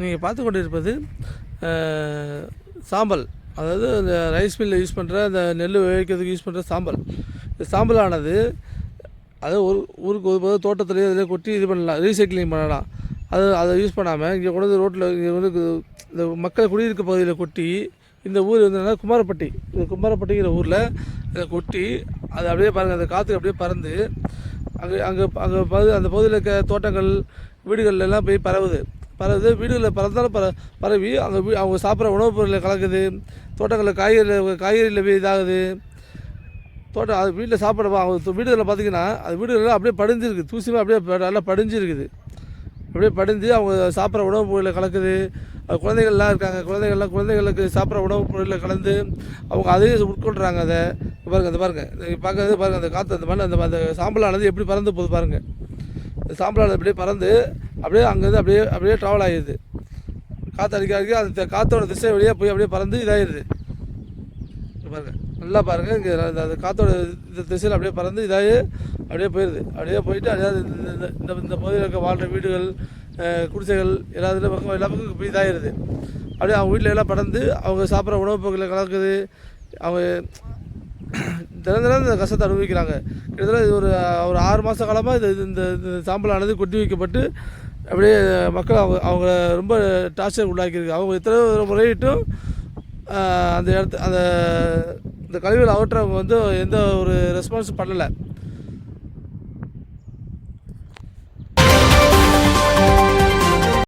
நீங்கள் பார்த்து கொண்டு இருப்பது சாம்பல். அதாவது அந்த ரைஸ் மில்லில் யூஸ் பண்ணுற அந்த நெல் விளைவிக்கிறதுக்கு யூஸ் பண்ணுற சாம்பல். இந்த சாம்பலானது அது ஒரு ஊருக்கு ஒரு போது தோட்டத்துலேயே அதில் கொட்டி இது பண்ணலாம் ரீசைக்ளிங் பண்ணலாம். அது அதை யூஸ் பண்ணாமல் இங்கே கொண்டு வந்து ரோட்டில் இங்கே வந்து இந்த மக்கள் குடியிருக்க பகுதியில் கொட்டி இந்த ஊர் வந்து குமாரப்பட்டி. இந்த குமாரப்பட்டிங்கிற ஊரில் இதை கொட்டி அது அப்படியே பாருங்கள் அந்த காற்று அப்படியே பறந்து அங்கே அங்கே அங்கே பகுதி அந்த பகுதியில் இருக்க தோட்டங்கள் வீடுகள்லாம் போய் பரவுது. பரவுது வீடுகளில் பறந்தாலும் பர பரவி அங்கே வீ அவங்க சாப்பிட்ற உணவுப் பொருளில் கலக்குது. தோட்டங்களில் காய்கறியில் காய்கறியில் போய் இதாகுது. தோட்டம் அது வீட்டில் சாப்பிடப்பா அவங்க வீடுகளில் பார்த்தீங்கன்னா அது வீடுகளில் அப்படியே படிஞ்சிருக்கு தூசிமாக அப்படியே நல்லா படிஞ்சிருக்குது. அப்படியே படிஞ்சு அவங்க சாப்பிட்ற உணவுப் பொருளில் கலக்குது. அது குழந்தைகள்லாம் இருக்காங்க. குழந்தைகள்லாம் குழந்தைகளுக்கு சாப்பிட்ற உணவுப் பொருளில் கலந்து அவங்க அதையும் உட்கொள்கிறாங்க அதை. பாருங்கள் பாருங்க அந்த பாருங்கள் பார்க்கறது பாருங்கள் அந்த காற்று அந்த மண் அந்த அந்த சாம்பலானது எப்படி பறந்து போகுது பாருங்கள் இந்த சாம்பலானது அப்படியே பறந்து அப்படியே அங்கேருந்து அப்படியே அப்படியே ட்ராவல் ஆகிடுது. காற்று அடிக்க அடிக்க அந்த காற்றோட திசை வழியாக போய் அப்படியே பறந்து இதாகிடுது. பாருங்கள் நல்லா பாருங்கள் இங்கே அந்த காற்றோட இந்த திசையில் அப்படியே பறந்து இதாகி அப்படியே போயிடுது. அப்படியே போயிட்டு அதாவது இந்த இந்த- இந்த இந்த பகுதியில் இருக்க வாழ்கிற வீடுகள் குடிசைகள் எல்லா இதில் பக்கம் எல்லா பக்கம் போய் இதாகிடுது. அப்படியே அவங்க வீட்டில் எல்லாம் பறந்து அவங்க சாப்பிட்ற உணவுப் பொருட்களை கலக்குது. அவங்க தினம் தினம் இந்த கஷ்டத்தை அனுபவிக்கிறாங்க. கிட்டத்தட்ட இது ஒரு ஒரு ஆறு மாத காலமாக இது இது- இந்த இந்த சாம்பலானது கொட்டி வைக்கப்பட்டு அப்படியே மக்கள் அவங்க அவங்கள ரொம்ப டார்ச்சர் உள்ளாக்கியிருக்கு. அவங்க எத்தனை முறையிட்டும் அந்த இடத்து அந்த இந்த கழிவுகள் அகற்றவங்க வந்து எந்த ஒரு ரெஸ்பான்ஸும் பண்ணலை.